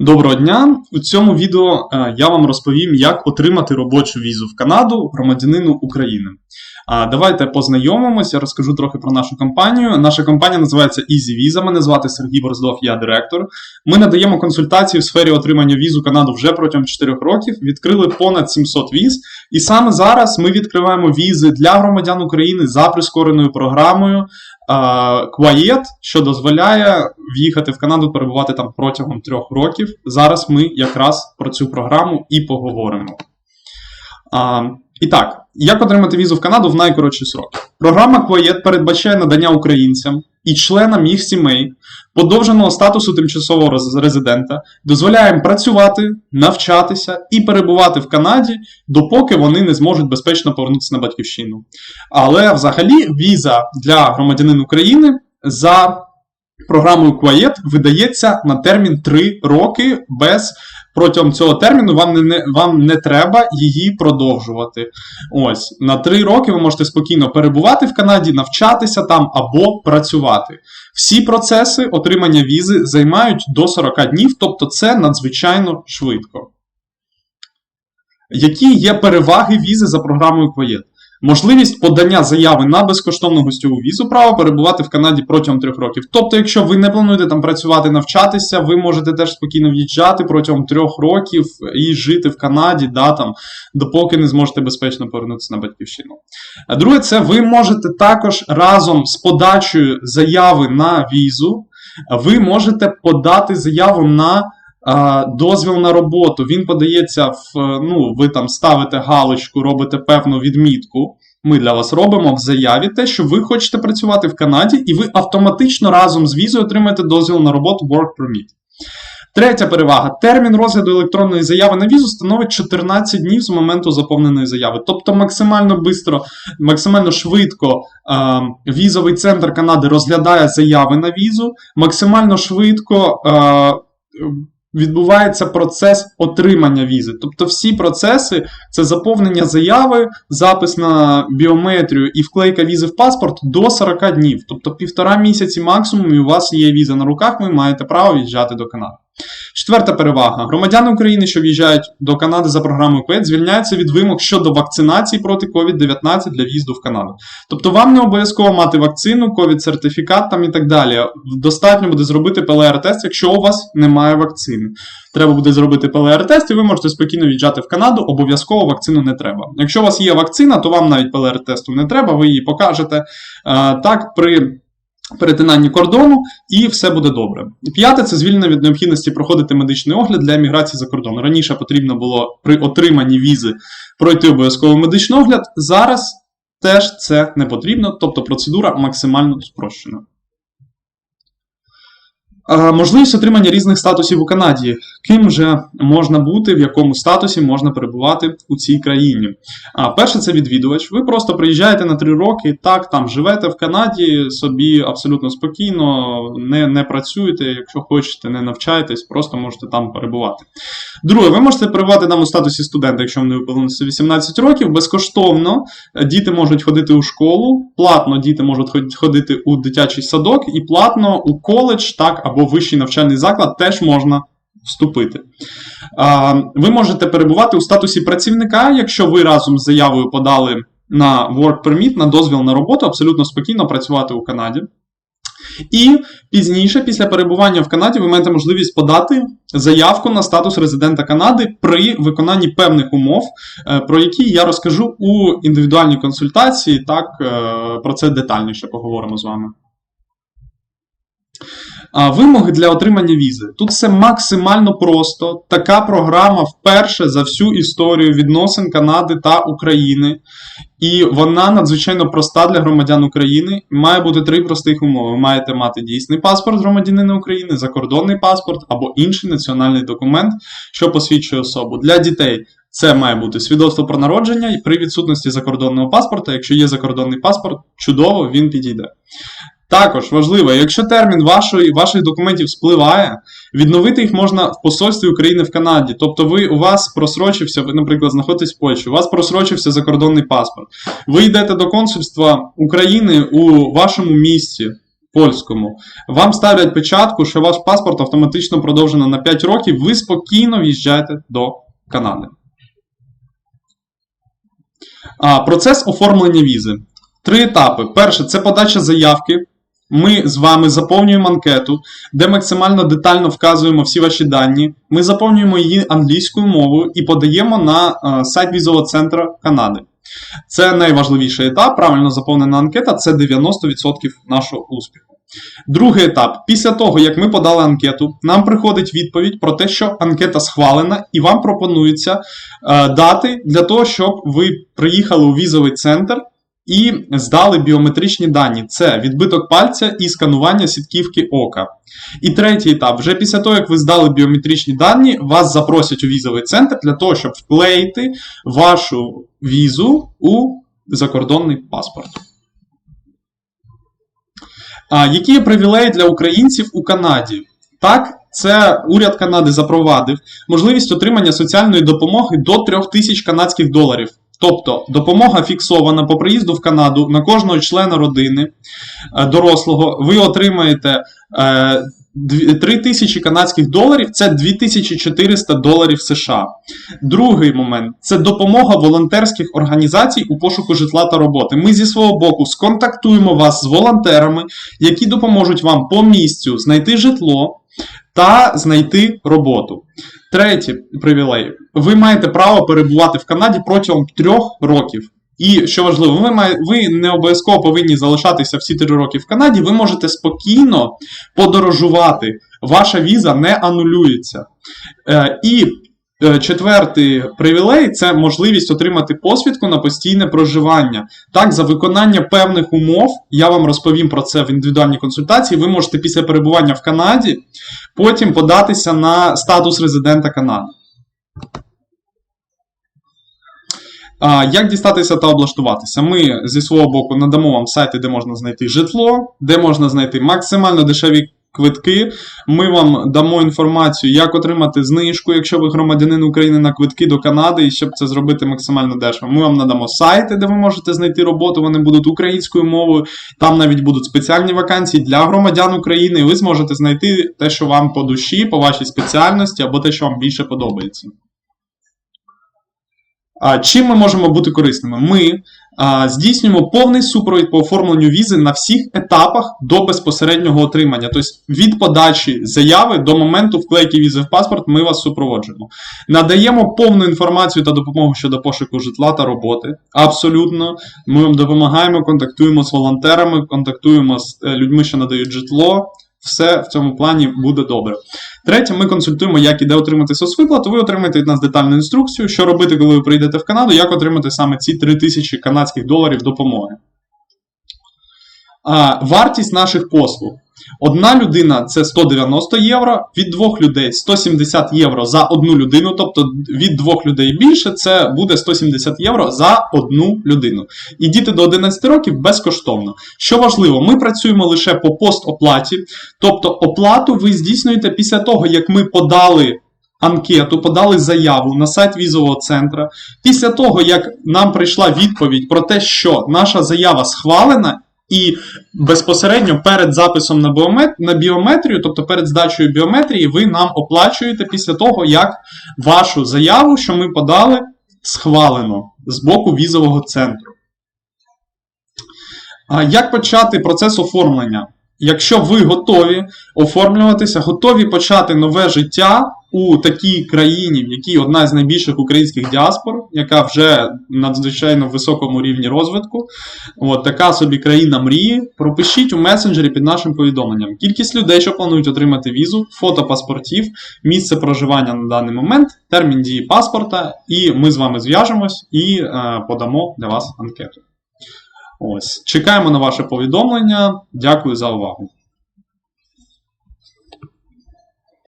Доброго дня! У цьому відео е, я вам розповім, як отримати робочу візу в Канаду громадянину України. Давайте познайомимось, я розкажу трохи про нашу компанію. Наша компанія називається Easy Visa. Мене звати Сергій Борздов, я директор. Ми надаємо консультації в сфері отримання візу Канаду вже протягом 4 років. Відкрили понад 700 віз. І саме зараз ми відкриваємо візи для громадян України за прискореною програмою Quiet, що дозволяє в'їхати в Канаду, перебувати там протягом трьох років. Зараз ми якраз про цю програму і поговоримо. І так, як отримати візу в Канаду в найкоротші сроки? Програма Quiet передбачає надання українцям і членам їх сімей подовженого статусу тимчасового резидента, дозволяє їм працювати, навчатися і перебувати в Канаді, допоки вони не зможуть безпечно повернутися на батьківщину. Але взагалі віза для громадянин України за програмою Quiet видається на термін 3 роки без. Протягом цього терміну вам не, вам не треба її продовжувати. Ось на 3 роки ви можете спокійно перебувати в Канаді, навчатися там або працювати. Всі процеси отримання візи займають до 40 днів, тобто це надзвичайно швидко. Які є переваги візи за програмою Quiet? Можливість подання заяви на безкоштовну гостьову візу, право перебувати в Канаді протягом трьох років. Тобто, якщо ви не плануєте там працювати, навчатися, ви можете теж спокійно в'їжджати протягом трьох років і жити в Канаді, да, там, допоки не зможете безпечно повернутися на батьківщину. А друге, це ви можете також разом з подачею заяви на візу, ви можете подати заяву на дозвіл на роботу. Він подається в. е, Ну, ви там ставите галочку, робите певну відмітку. Ми для вас робимо в заяві те, що ви хочете працювати в Канаді, і ви автоматично разом з візою отримаєте дозвіл на роботу Work Permit. Третя перевага: термін розгляду електронної заяви на візу становить 14 днів з моменту заповненої заяви. Тобто максимально бистро, максимально швидко е, візовий центр Канади розглядає заяви на візу, максимально швидко. Е, Відбувається процес отримання візи. Тобто всі процеси це заповнення заяви, запис на біометрію і вклейка візи в паспорт до 40 днів. Тобто півтора місяці максимум, і у вас є віза на руках, ви маєте право в'їжджати до Канади. Четверта перевага: громадяни України, що в'їжджають до Канади за програмою КВЕД, звільняються від вимог щодо вакцинації проти COVID-19 для в'їзду в Канаду. Тобто вам не обов'язково мати вакцину, ковід-сертифікат там і так далі. Достатньо буде зробити ПЛР-тест, якщо у вас немає вакцини. Треба буде зробити ПЛР-тест, і ви можете спокійно в'їжджати в Канаду, обов'язково вакцину не треба. Якщо у вас є вакцина, то вам навіть ПЛР-тесту не треба, ви її покажете. Е, Так, при перетинанні кордону, і все буде добре. П'яте це звільнення від необхідності проходити медичний огляд для еміграції за кордон. Раніше потрібно було при отриманні візи пройти обов'язково медичний огляд. Зараз теж це не потрібно, тобто процедура максимально спрощена. Можливість отримання різних статусів у Канаді. Ким же можна бути, в якому статусі можна перебувати у цій країні? Перше, це відвідувач. Ви просто приїжджаєте на три роки, так там живете в Канаді, собі абсолютно спокійно, не, не працюєте, якщо хочете, не навчаєтесь, просто можете там перебувати. Друге, ви можете перебувати там у статусі студента, якщо вам не виповнилося 18 років, безкоштовно. Діти можуть ходити у школу, платно діти можуть ходити у дитячий садок, і платно у коледж, так, або вищий навчальний заклад теж можна вступити. Ви можете перебувати у статусі працівника, якщо ви разом з заявою подали на Work Permit, на дозвіл на роботу, абсолютно спокійно працювати у Канаді. І пізніше, після перебування в Канаді, ви маєте можливість подати заявку на статус резидента Канади при виконанні певних умов, е, про які я розкажу у індивідуальній консультації. Так, е, про це детальніше поговоримо з вами. Вимоги для отримання візи. Тут все максимально просто. Така програма вперше за всю історію відносин Канади та України. І вона надзвичайно проста для громадян України. Має бути три простих умови. Ви маєте мати дійсний паспорт громадянина України, закордонний паспорт або інший національний документ, що посвідчує особу. Для дітей це має бути свідоцтво про народження і при відсутності закордонного паспорта. Якщо є закордонний паспорт, чудово, він підійде. Також важливо, якщо термін вашої, ваших документів спливає, відновити їх можна в посольстві України в Канаді. Тобто, ви у вас просрочився, ви, наприклад, знаходитесь в Польщі, у вас просрочився закордонний паспорт. Ви йдете до консульства України у вашому місті, польському. Вам ставлять печатку, що ваш паспорт автоматично продовжено на 5 років, ви спокійно в'їжджаєте до Канади. А, процес оформлення візи. Три етапи. Перше це подача заявки. Ми з вами заповнюємо анкету, де максимально детально вказуємо всі ваші дані. Ми заповнюємо її англійською мовою і подаємо на е, сайт візового центру Канади. Це найважливіший етап. Правильно заповнена анкета це 90% нашого успіху. Другий етап. Після того, як ми подали анкету, нам приходить відповідь про те, що анкета схвалена, і вам пропонуються е, дати для того, щоб ви приїхали у візовий центр і здали біометричні дані. Це відбиток пальця і сканування сітківки ока. І третій етап. Вже після того, як ви здали біометричні дані, вас запросять у візовий центр для того, щоб вклеїти вашу візу у закордонний паспорт. А, які є привілеї для українців у Канаді? Так, це уряд Канади запровадив можливість отримання соціальної допомоги до 3000 канадських доларів. Тобто допомога фіксована по приїзду в Канаду на кожного члена родини е, дорослого. Ви отримаєте е, 3 тисячі канадських доларів це 2400 доларів США. Другий момент це допомога волонтерських організацій у пошуку житла та роботи. Ми зі свого боку сконтактуємо вас з волонтерами, які допоможуть вам по місцю знайти житло та знайти роботу. Третє привілей. Ви маєте право перебувати в Канаді протягом трьох років. І що важливо, ви має, ви не обов'язково повинні залишатися всі три роки в Канаді. Ви можете спокійно подорожувати. Ваша віза не анулюється. Е, і четвертий привілей це можливість отримати посвідку на постійне проживання. Так, за виконання певних умов, я вам розповім про це в індивідуальній консультації. Ви можете після перебування в Канаді потім податися на статус резидента Канади. Як дістатися та облаштуватися? Ми зі свого боку надамо вам сайти, де можна знайти житло, де можна знайти максимально дешеві квитки. Ми вам дамо інформацію, як отримати знижку, якщо ви громадянин України на квитки до Канади, і щоб це зробити максимально дешево. Ми вам надамо сайти, де ви можете знайти роботу. Вони будуть українською мовою. Там навіть будуть спеціальні вакансії для громадян України. І ви зможете знайти те, що вам по душі, по вашій спеціальності, або те, що вам більше подобається. А, Чим ми можемо бути корисними? Ми здійснюємо повний супровід по оформленню візи на всіх етапах до безпосереднього отримання. Тобто від подачі заяви до моменту вклейки візи в паспорт ми вас супроводжуємо. Надаємо повну інформацію та допомогу щодо пошуку житла та роботи. Абсолютно, ми вам допомагаємо, контактуємо з волонтерами, контактуємо з е, людьми, що надають житло. Все в цьому плані буде добре. Третє, ми консультуємо, як і де отримати соцвиплату. Ви отримаєте від нас детальну інструкцію, що робити, коли ви прийдете в Канаду, як отримати саме ці 3000 канадських доларів допомоги. Вартість наших послуг. Одна людина це 190 євро, від двох людей 170 євро за одну людину, тобто від двох людей більше це буде 170 євро за одну людину. І діти до 11 років безкоштовно. Що важливо, ми працюємо лише по постоплаті, тобто оплату ви здійснюєте після того, як ми подали. Анкету подали заяву на сайт візового центру. Після того, як нам прийшла відповідь про те, що наша заява схвалена, і безпосередньо перед записом на, біомет... на біометрію, тобто перед здачею біометрії, ви нам оплачуєте після того, як вашу заяву, що ми подали, схвалено з боку візового центру. Як почати процес оформлення? Якщо ви готові оформлюватися, готові почати нове життя у такій країні, в якій одна з найбільших українських діаспор, яка вже на надзвичайно високому рівні розвитку, от така собі країна мрії, пропишіть у месенджері під нашим повідомленням. Кількість людей, що планують отримати візу, фото паспортів, місце проживання на даний момент, термін дії паспорта, і ми з вами зв'яжемось і е, подамо для вас анкету. Ось, чекаємо на ваше повідомлення. Дякую за увагу.